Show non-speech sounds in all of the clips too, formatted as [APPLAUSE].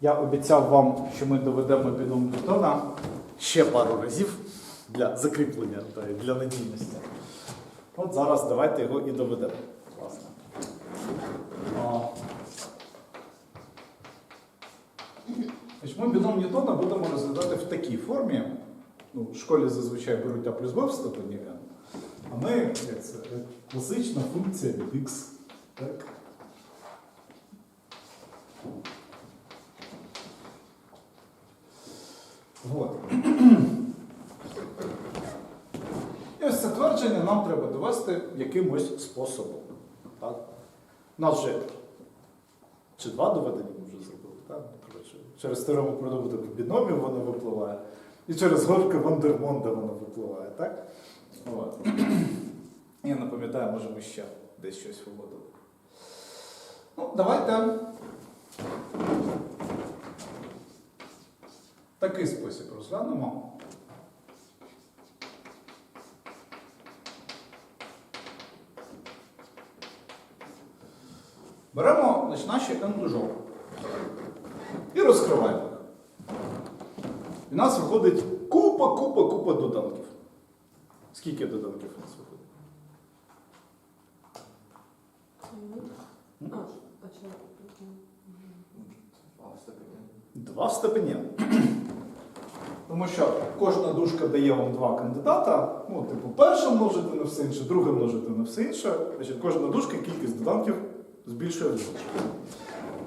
Я обіцяв вам, що ми доведемо біном Ньютона ще пару разів для закріплення та для надійності. От зараз давайте його і доведемо. Власне. Ми біном Ньютона будемо розглядати в такій формі. Ну, в школі зазвичай беруть А плюс Б в степені n. А ми, як це, класична функція від x. Так? Вот. І ось це твердження нам треба довести якимось способом. Так? Нас вже чи два доведення ми вже зробили, так? Через теорему про добуток біномів воно випливає, і через горки Вандермонда воно випливає, так? От. Я не пам'ятаю, може ми ще десь щось виводили. Ну, давайте такий спосіб розглянемо. Беремо значить, наші n дужок і розкриваємо їх. І у нас виходить купа, купа, купа доданків. Скільки доданків у нас виходить? А, а чого? Два в степені. [CLEARS THROAT] Тому що кожна дужка дає вам два кандидата. Ну, типу, перше множити на все інше, друге множити на все інше. Значить, кожна дужка кількість доданків збільшує вдвічі.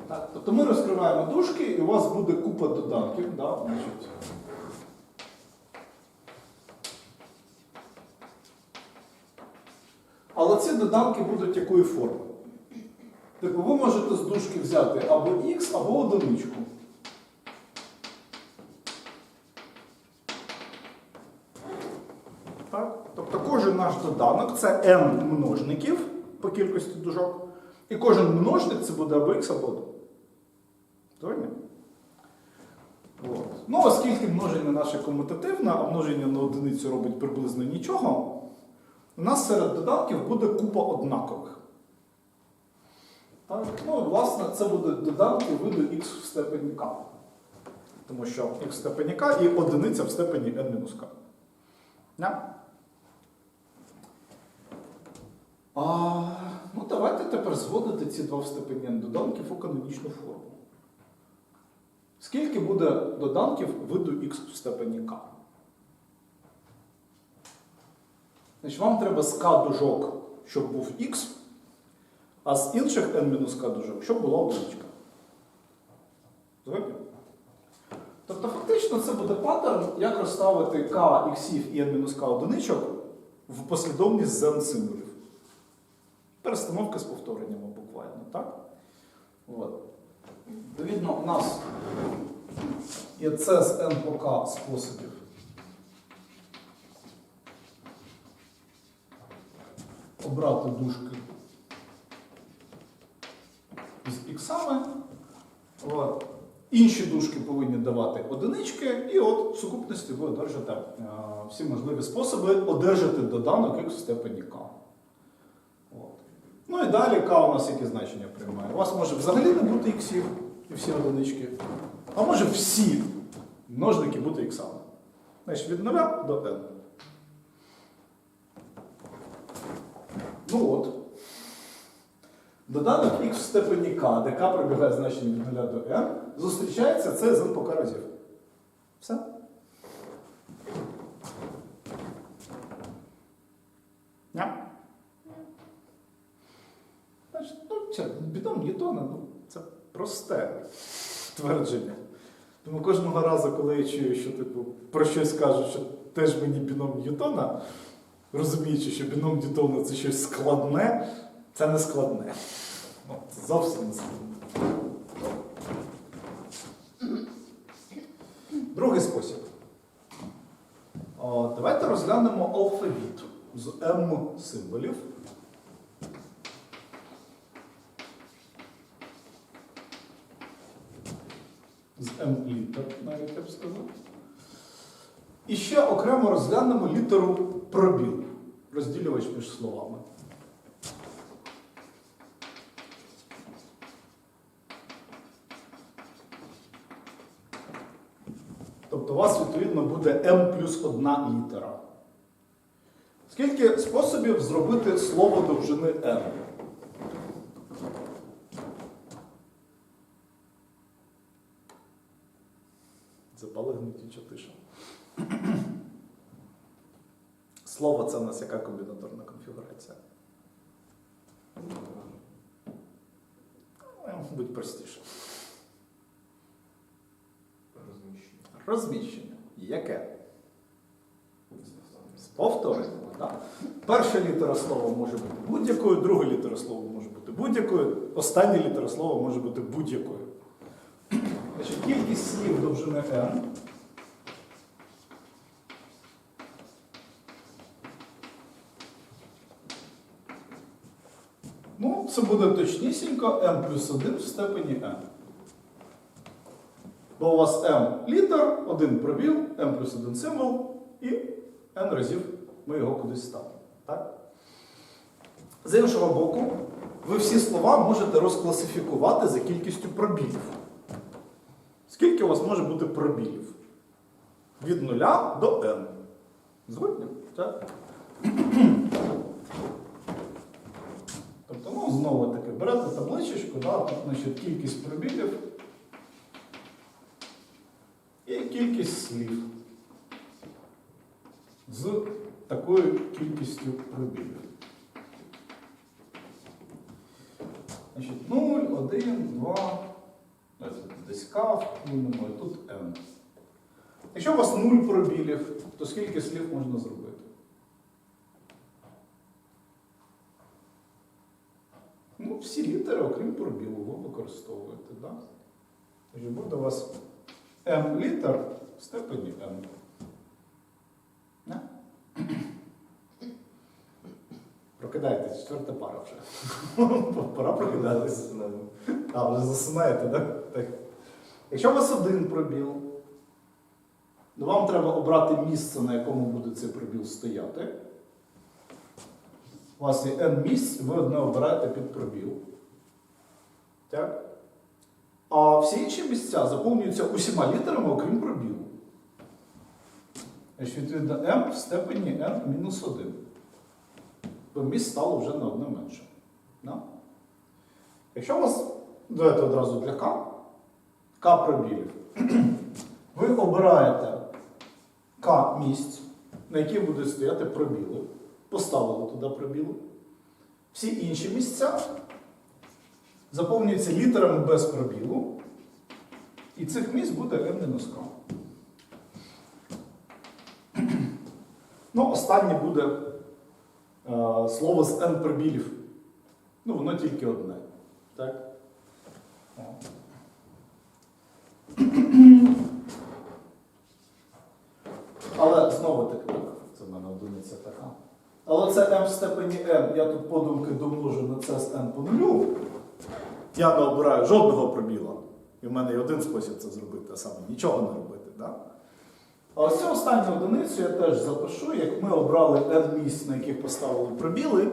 Так, тобто ми розкриваємо дужки, і у вас буде купа доданків. Да? Але ці доданки будуть якої форми? Типу, ви можете з дужки взяти або х, або одиничку. Так? Тобто кожен наш доданок це n множників по кількості дужок. І кожен множник це буде або х, або 1. Правильно? От. Ну, оскільки множення наше комутативне, а множення на одиницю робить приблизно нічого, у нас серед доданків буде купа однакових. Так? Ну, власне, це буде доданки виду х в степені k. Тому що х в степені k і одиниця в степені n-k. Yeah. А, ну, давайте тепер зводити ці два в степені n доданків у канонічну форму. Скільки буде доданків виду х в степені k? Значить, вам треба з k дужок, щоб був х, а з інших n-k дужок, щоб була одиничка. Згодні? Тобто, фактично, це буде паттерн, як розставити k іксів і n-k одиничок в послідовність n символів. Перестановка з повтореннями буквально, так? От. Відповідно, у нас є це з k способів. Обрати дужки з іксами. Інші дужки повинні давати одинички, і от в сукупності ви одержите е, всі можливі способи одержати доданок х в степені k. Далі k у нас які значення приймає. У вас може взагалі не бути іксів і всі одинички, а може всі множники бути іксами. Значить, від 0 до n. Ну от. Доданок х в степені k, де k прибігає значення від 0 до n, зустрічається це з n по k разів. Все. Ня? Значить, ну, це бідом Ньютона, ну, це просте твердження. Тому кожного разу, коли я чую, що типу, про щось кажуть, що теж мені біном Ньютона, розуміючи, що біном Ньютона це щось складне, це не складне. Ну, це зовсім не складне. Другий спосіб. О, давайте розглянемо алфавіт з М символів. З М літер, навіть я б сказав. І ще окремо розглянемо літеру пробіл, розділювач між словами. Тобто у вас, відповідно, буде m плюс одна літера. Скільки способів зробити слово довжини n? Запали гнітюча тиша. Слово це у нас яка комбінаторна конфігурація? Ну, Будь простіше. Розміщення. Розміщення. Яке? З повторенням. Так? Перша літера слова може бути будь-якою, друга літера слова може бути будь-якою, остання літера слова може бути будь-якою. Значить, кількість слів довжини n. Ну, це буде точнісінько m плюс 1 в степені n. Бо у вас m літер, один пробіл, m плюс один символ, і n разів ми його кудись ставимо. Так? З іншого боку, ви всі слова можете розкласифікувати за кількістю пробілів. Скільки у вас може бути пробілів? Від 0 до n. Згодні? Так? Тобто, ну, знову таки, берете табличечку, да, тут, значить, кількість пробілів і кількість слів з такою кількістю пробілів. Значить, 0, 1, 2, ось десь К вкинемо, і тут N. Якщо у вас 0 пробілів, то скільки слів можна зробити? Ну, всі літери, окрім пробілу, ви використовуєте. Да? Значить, буде у вас m літер в степені. Не? Прокидайтесь, четверта пара вже. [LAUGHS] Пора прокидатися. А, вже засинаєте, так? Так? Якщо у вас один пробіл, то вам треба обрати місце, на якому буде цей пробіл стояти. У вас є n місць, ви одне обираєте під пробіл. Так? А всі інші місця заповнюються усіма літерами, окрім пробілу. Значить, відповідно, m в степені n мінус 1. Бо місць стало вже на одне менше. Да? Якщо у вас, давайте одразу для К, К пробілів, ви обираєте К місць, на які будуть стояти пробіли. Поставили туди пробіли. Всі інші місця заповнюються літерами без пробілу. І цих місць буде n-к. Ну, останнє буде е, слово з n пробілів. Ну, воно тільки одне. Так? О. Але знову таки, це в мене одиниця така. Але це m в степені n, я тут подумки домножу на це з n по нулю. Я не обираю жодного пробіла. І в мене є один спосіб це зробити, а саме нічого не робити. Да? А ось цю останню одиницю я теж запишу, як ми обрали n місць, на яких поставили пробіли.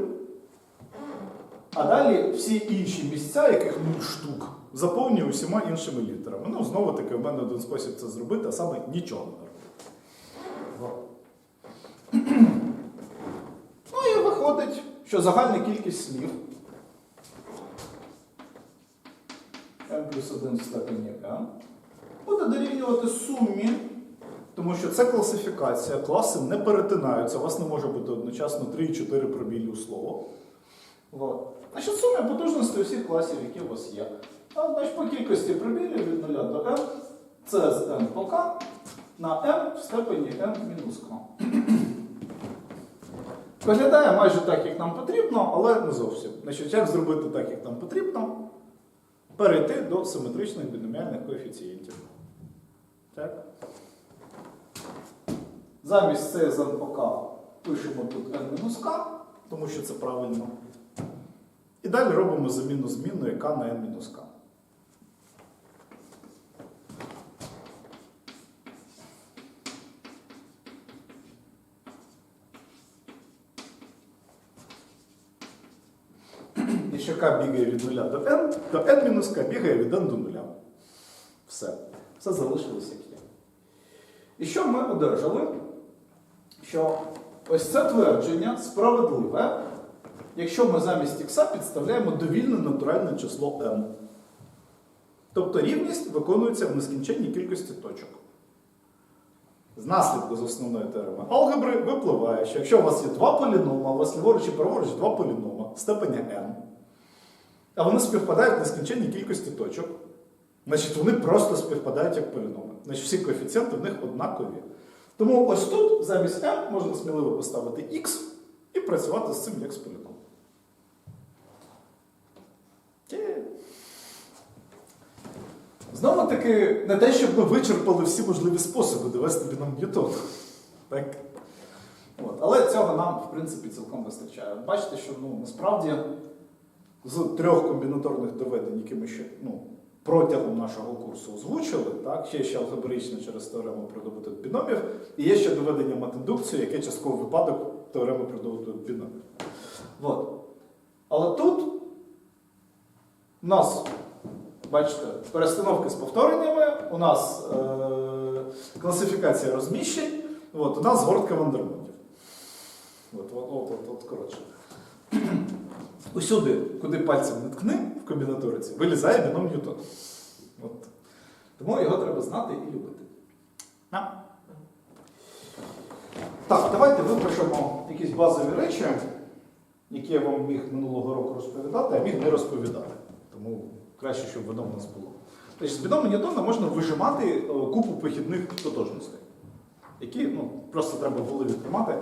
А далі всі інші місця, яких 0 штук, заповнюю усіма іншими літерами. Ну, знову таки, в мене один спосіб це зробити, а саме нічого не. Вот. Ну і виходить, що загальна кількість слів m плюс 1 в степені n буде дорівнювати сумі, тому що це класифікація, класи не перетинаються, у вас не може бути одночасно 3 і 4 пробілі у слово. Вот. Значить, сума потужності усіх класів, які у вас є. А, значить, по кількості пробілів від 0 до n, це з n по k на m в степені n мінус k. Виглядає майже так, як нам потрібно, але не зовсім. Значить, як зробити так, як нам потрібно? Перейти до симетричних біноміальних коефіцієнтів. Так? Замість з k пишемо тут n-k, тому що це правильно. І далі робимо заміну змінної k на n-k. Якщо k бігає від 0 до n, то n мінус k бігає від n до 0. Все. Все залишилось як є. І що ми одержали? Що ось це твердження справедливе, якщо ми замість х підставляємо довільне натуральне число m. Тобто рівність виконується в нескінченній кількості точок. З наслідку з основної теореми алгебри випливає, що якщо у вас є два полінома, у вас ліворуч і праворуч два полінома степеня n, а вони співпадають в нескінченній кількості точок, значить вони просто співпадають як поліноми. Значить всі коефіцієнти в них однакові. Тому ось тут замість n можна сміливо поставити x і працювати з цим як з поліномом. Знову таки, не те, щоб ми вичерпали всі можливі способи довести біном Ньютона. Так? От. Але цього нам, в принципі, цілком вистачає. Бачите, що ну, насправді з трьох комбінаторних доведень, які ми ще ну, протягом нашого курсу озвучили, так? ще ще алгебраїчно через теорему про добуток біномів, і є ще доведення матіндукції, яке частково випадок теореми про добуток біномів. От. Але тут у нас Бачите, перестановки з повтореннями, у нас е- класифікація розміщень, от, у нас згортка вандермутів. От, от, от, от, от, коротше. Усюди, куди пальцем не ткни в комбінаториці, вилізає біном Ньютона. От. Тому його треба знати і любити. А? Так, давайте випишемо якісь базові речі, які я вам міг минулого року розповідати, а міг не розповідати. Тому краще, щоб воно в нас було. Тобто, з бідому Ньютона можна вижимати е, купу похідних тотожностей, які ну, просто треба в голові тримати.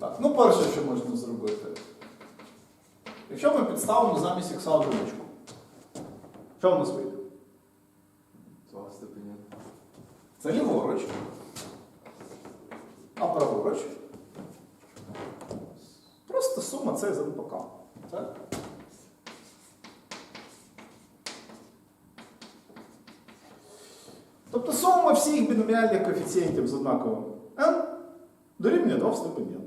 Так, ну перше, що можна зробити. Якщо ми підставимо замість ікса одиничку, що в нас вийде? Два степені. Це ліворуч. А праворуч. Просто сума це з НПК. Так? Тобто сума всіх біноміальних коефіцієнтів з однаковим n дорівнює 2 в степені n.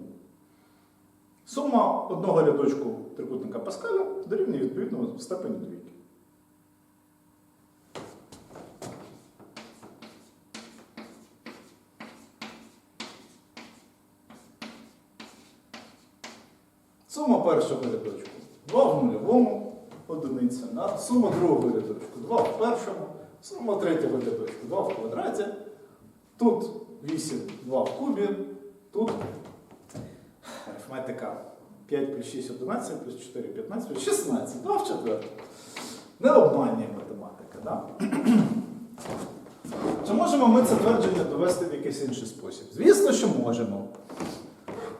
Сума одного рядочку трикутника Паскаля дорівнює відповідно в степені двійки. Сума першого рядочку 2 в нульовому одиниця. Да? Сума другого рядочку 2 в першому, сума третього рядочку 2 в квадраті. Тут 8, 2 в кубі, тут арифметика 5 плюс 6 11, плюс 4 15, плюс 16, 2 в четвертому. Не обманює математика. Да? Чи можемо ми це твердження довести в якийсь інший спосіб? Звісно, що можемо.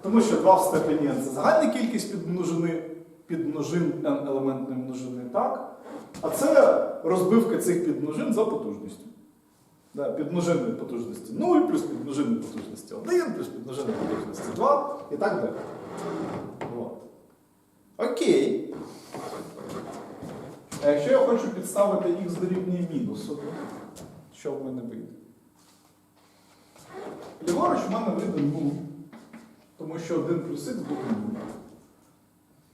Тому що 2 в степені n це загальна кількість підмножини, підмножин n елементної множини, так? А це розбивка цих підмножин за потужністю. Да, підмножинної потужності 0, плюс підмножинної потужності 1, плюс підмножинної потужності 2 і так далі. От. Окей. А якщо я хочу підставити х дорівнює мінусу, що в мене вийде? Ліворуч в мене вийде 0. Тому що 1 плюс х буде 0.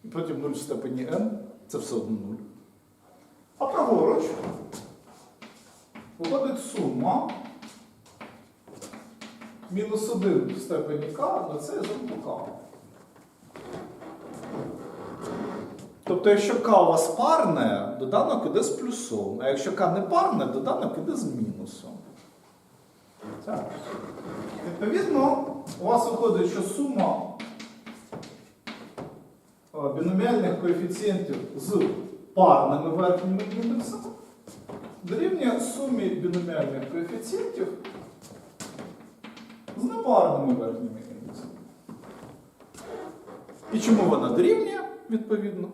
І потім 0 в степені n це все одно 0. А праворуч виходить сума мінус 1 в степені k на це з k. Тобто, якщо k у вас парне, доданок іде з плюсом. А якщо k не парне, доданок іде з мінусом. Так. Відповідно, у вас виходить, що сума е, біноміальних коефіцієнтів з парними верхніми індексами дорівнює сумі біноміальних коефіцієнтів з непарними верхніми індексами. І чому вона дорівнює, відповідно?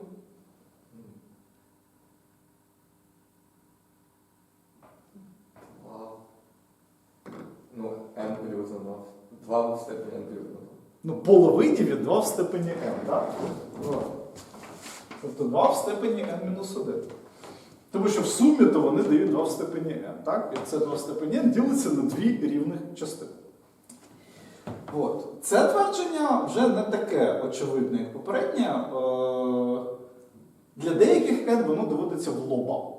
2 в степені n. Ну, половині від 2 в степені n, так? Ну, тобто 2 в степені n-1. Тому що в сумі то вони дають 2 в степені n. так? І це 2 в степені n ділиться на дві рівних частини. От. Це твердження вже не таке очевидне, як попереднє. Е, для деяких n воно доводиться в лоба.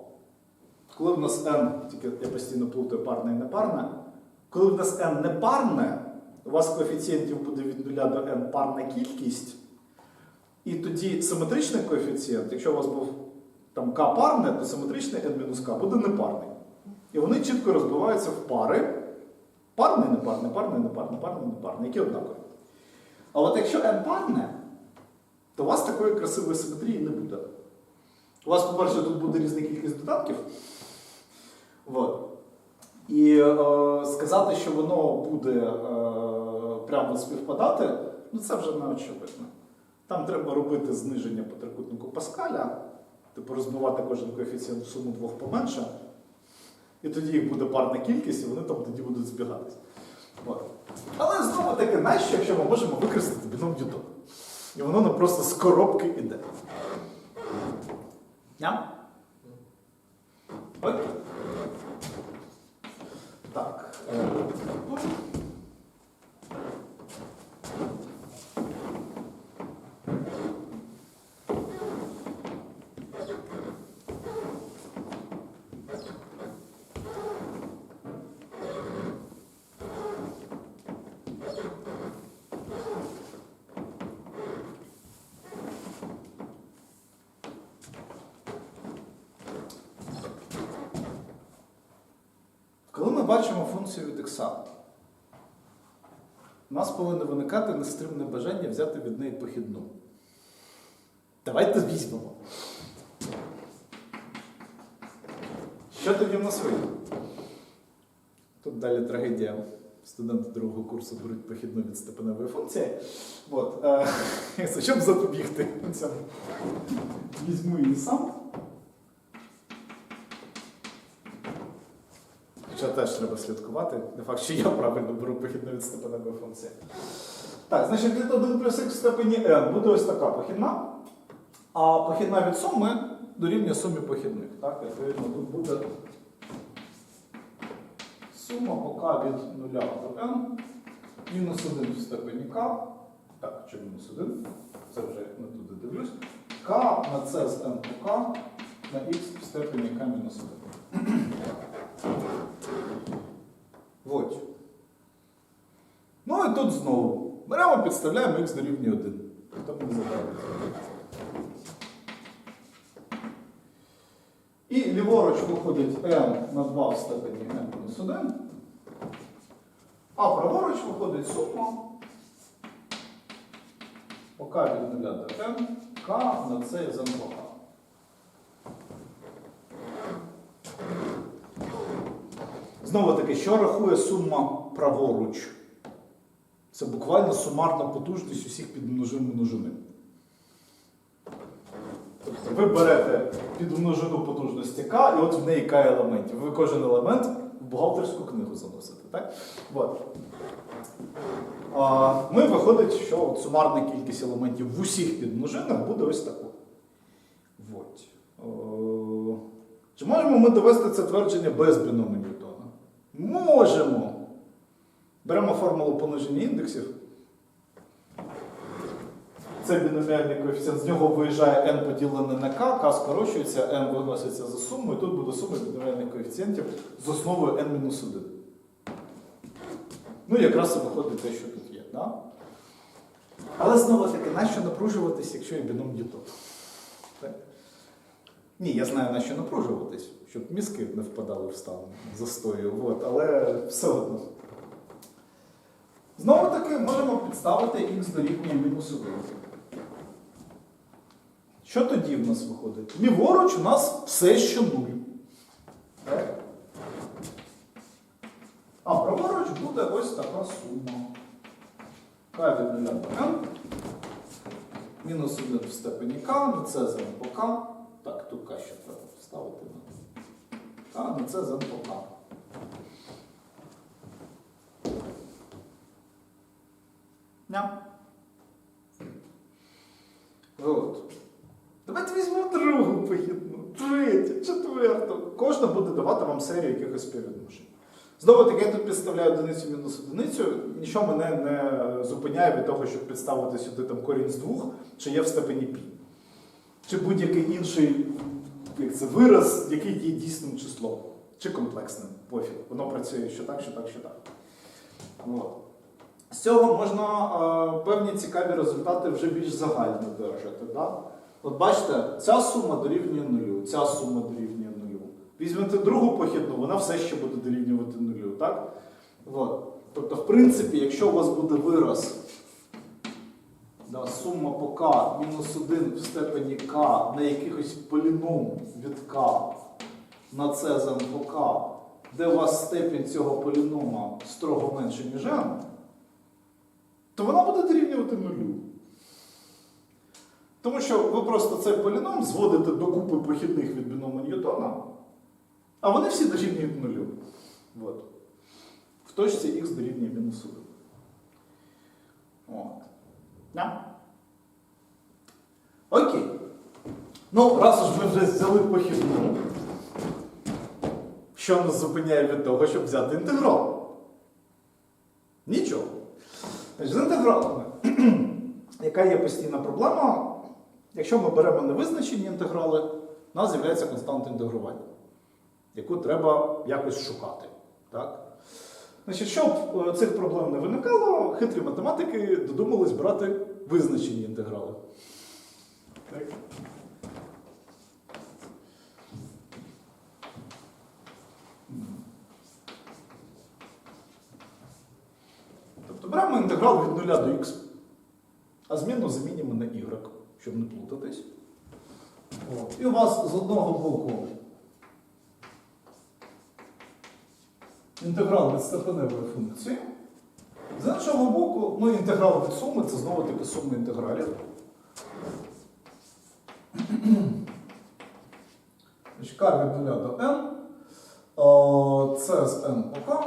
Коли в нас n, тільки я постійно плутаю парне і непарне, коли в нас n непарне, у вас коефіцієнтів буде від 0 до n парна кількість, і тоді симетричний коефіцієнт, якщо у вас був там k парне, то симетричний n-k буде непарний. І вони чітко розбиваються в пари. Парний, непарний, парний, непарний, парний, непарний, які однакові. А от якщо n парне, то у вас такої красивої симетрії не буде. У вас, по-перше, тут буде різна кількість додатків. От. І е, сказати, що воно буде е, прямо співпадати, ну це вже не очевидно. Там треба робити зниження по трикутнику Паскаля, типу розбивати кожен коефіцієнт в суму двох поменше. І тоді їх буде парна кількість, і вони там тоді будуть збігатися. От. Але знову таки, нащо, якщо ми можемо використати біном Ньютона? І воно нам просто з коробки іде. Я? Окей. Так. е, ну, Коли ми бачимо функцію від у нас повинно виникати нестримне бажання взяти від неї похідну. Давайте візьмемо. Що тоді в нас вийде? Тут далі трагедія. Студенти другого курсу беруть похідну від степеневої функції. От, е, [LAUGHS] щоб запобігти. Візьму її сам. Хоча теж треба слідкувати. Не факт, що я правильно беру похідну від степеневої функції. Так, значить, від 1 плюс х в степені n буде ось така похідна. А похідна від суми дорівнює сумі похідних. Так, відповідно, тут буде сума k від 0 до n мінус 1 в степені k. Так, чи мінус 1? Це вже не туди дивлюсь. k на c з n по k на x в степені k мінус 1. Вот. Ну і тут знову. Беремо, підставляємо х дорівнює 1. Тобто не забрали. І ліворуч виходить n на 2 в степені n-1. А праворуч виходить сума ОК від 0 до n, К на це і 2 Знову таки, що рахує сума праворуч? Це буквально сумарна потужність усіх підмножин множини. Тобто ви берете підмножину потужності К, і от в неї К елементів. Ви кожен елемент в бухгалтерську книгу заносите. Так? От. А, ми виходить, що от сумарна кількість елементів в усіх підмножинах буде ось такою. От. Чи можемо ми довести це твердження без Ньютона? Можемо. Беремо формулу пониження індексів. Це біноміальний коефіцієнт, з нього виїжджає n поділене на k, k скорочується, n виноситься за суму, і тут буде сума біноміальних коефіцієнтів з основою n-1. Ну, якраз і виходить те, що тут є. Да? Але знову таки, нащо напружуватись, якщо є біном Ньютона? Так? Ні, я знаю, на що напружуватись, щоб мізки не впадали в стан застою, от, але все одно. Знову таки можемо підставити х дорівнює мінус 1. Що тоді в нас виходить? Ліворуч у нас все ще 0. Так? А праворуч буде ось така сума. К від 0 до n. Мінус 1 в степені k, на це з по k. Так, ще треба вставити. К на це з n по k. От. Давайте візьмемо другу похідну, третю, четверту. Кожна буде давати вам серію якихось співвідношень. Знову таки, я тут підставляю одиницю мінус одиницю, нічого мене не зупиняє від того, щоб підставити сюди там корінь з двох, чи є в степені пі. Чи будь-який інший як це, вираз, який є дійсним числом, чи комплексним, пофіг. Воно працює що так, що так, що так. От. З цього можна е, певні цікаві результати вже більш загально держати. Да? От бачите, ця сума дорівнює нулю, ця сума дорівнює нулю. Візьмете другу похідну, вона все ще буде дорівнювати нулю. Так? От. Тобто, в принципі, якщо у вас буде вираз, да, сума по k мінус 1 в степені k на якихось поліном від k на з по k, де у вас степінь цього полінома строго менше, ніж n, то вона буде дорівнювати нулю. Тому що ви просто цей поліном зводите до купи похідних від біному Ньютона, а вони всі дорівнюють нулю. От. В точці х дорівнює мінус 1. От. Да? Окей. Ну, раз уж ми вже взяли похідну, що нас зупиняє від того, щоб взяти інтеграл? Нічого. З інтегралами, [CLEARS THROAT] яка є постійна проблема, якщо ми беремо невизначені інтеграли, у нас з'являється константа інтегрування, яку треба якось шукати. Так? Значить, щоб е, цих проблем не виникало, хитрі математики додумались брати визначені інтеграли. Так? Тобто беремо інтеграл від 0 до х, а змінну замінюємо на y, щоб не плутатись. От. І у вас з одного боку інтеграл від степеневої функції. З іншого боку, ну, інтеграл від суми це знову таки сума інтегралів. K від 0 до n. Це з n по k,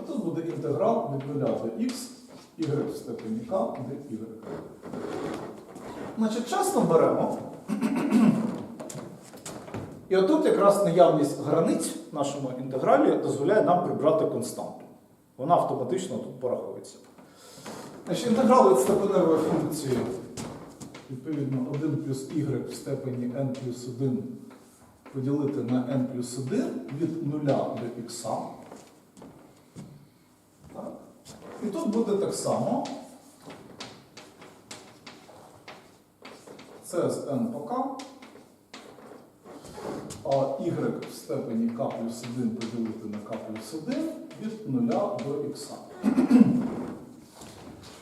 а тут буде інтеграл від 0 до x, y в степені k, де y. Значить, часто беремо. І отут якраз наявність границь в нашому інтегралі дозволяє нам прибрати константу. Вона автоматично тут порахується. Значить, інтеграл від степеневої функції, відповідно, 1 плюс y в степені n плюс 1 поділити на n плюс 1 від 0 до х. Так. І тут буде так само. Це з n по k. А y в степені k плюс 1 поділити на k плюс 1 від 0 до х.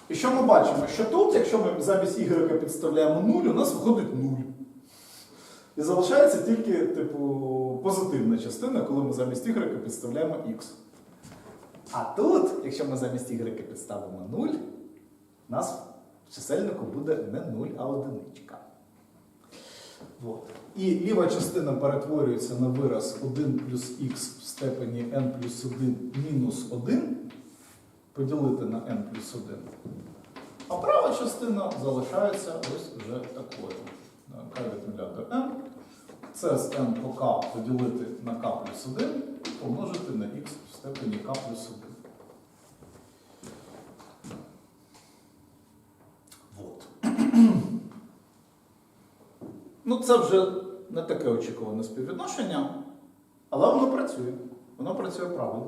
І що ми бачимо? Що тут, якщо ми замість y підставляємо 0, у нас виходить 0. І залишається тільки, типу, позитивна частина, коли ми замість y підставляємо x. А тут, якщо ми замість y підставимо 0, у нас в чисельнику буде не 0, а одиничка. Вот. І ліва частина перетворюється на вираз 1 плюс х в степені n плюс 1 мінус 1 поділити на n плюс 1. А права частина залишається ось вже такою. k від 0 до n. Це з n по k поділити на k плюс 1 помножити на х в степені k плюс 1. Вот. Ну, це вже не таке очікуване співвідношення, але воно працює. Воно працює правильно.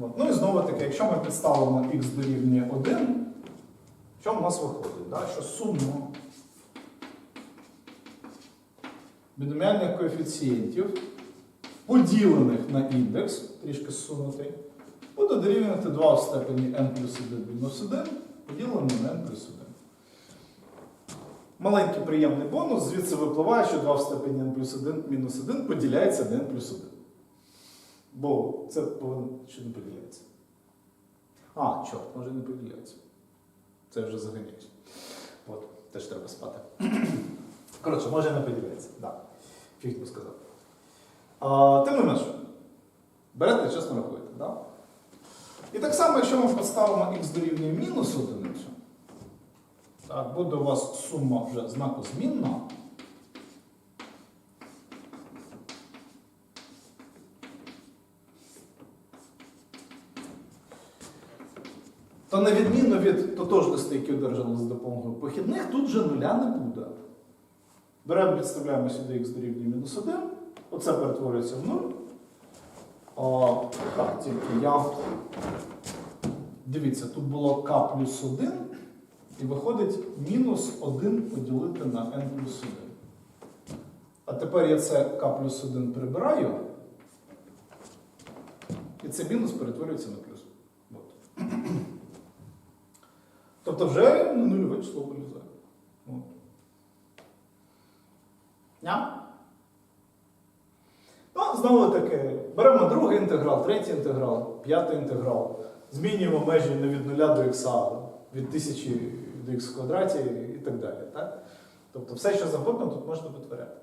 От. Ну і знову таки, якщо ми підставимо х дорівнює 1, що в нас виходить? Да? Що сума біноміальних коефіцієнтів, поділених на індекс, трішки зсунутий, буде дорівнювати 2 в степені n плюс 1 мінус 1, поділене на n плюс 1. Маленький приємний бонус, звідси випливає, що 2 в степені n плюс 1 мінус 1 поділяється на n плюс 1. Бо це повинно, що не поділяється. А, чорт, може не поділяється. Це вже заганяюсь. От, теж треба спати. [CLEARS THROAT] Коротше, може не поділяється. Да. Фіг би сказав. А, тим не менше, берете, чесно рахуєте. Да? І так само, якщо ми поставимо х дорівнює мінус одиницю, так, буде у вас сума вже знакозмінна. Та на відміну від тотожностей, які одержали за допомогою похідних, тут вже нуля не буде. Беремо, підставляємо сюди х дорівнює мінус 1. Оце перетворюється в 0. Так, тільки я. Дивіться, тут було k плюс 1 і виходить мінус 1 поділити на n плюс 1. А тепер я це k плюс 1 прибираю, і це мінус перетворюється на плюс. От. [CLEARS THROAT] Тобто вже на нульове число вилізає. Ням? Ну, знову таки, беремо другий інтеграл, третій інтеграл, п'ятий інтеграл. Змінюємо межі не від 0 до х, від 1000 до х квадраті і так далі. Так? Тобто все, що завгодно, тут можна витворяти.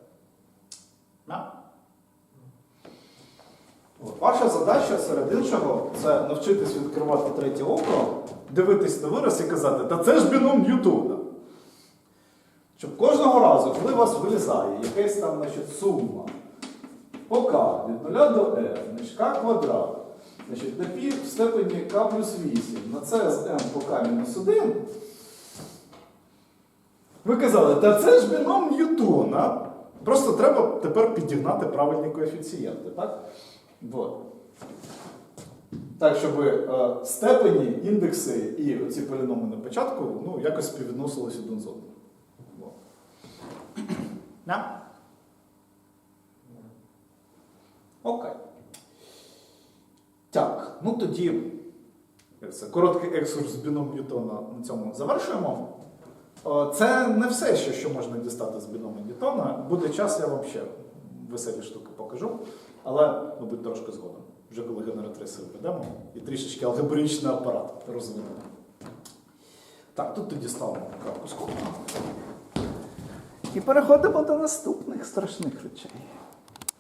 От. Ваша задача серед іншого це навчитись відкривати третє око, дивитись на вираз і казати, та це ж біном Ньютона. Щоб кожного разу, коли у вас вилізає якась там значить, сума по k від 0 до f, значить k квадрат, значить, на пі в степені k плюс 8, на це з m по k мінус 1, ви казали, та це ж біном Ньютона. Просто треба тепер підігнати правильні коефіцієнти, так? Вот. Так, щоб е, степені, індекси і ці поліноми на початку ну, якось співвідносились один з одним. Вот. Окей. Так, ну тоді це, короткий екскурс з біном Ньютона на цьому завершуємо. Це не все, що, що можна дістати з біному Ньютона. Буде час, я вам ще веселі штуки покажу. Але, мабуть, трошки згодом. Вже коли генератриси введемо і трішечки алгебричний апарат розвинемо. Так, тут тоді ставимо крапку скобку. І переходимо до наступних страшних речей.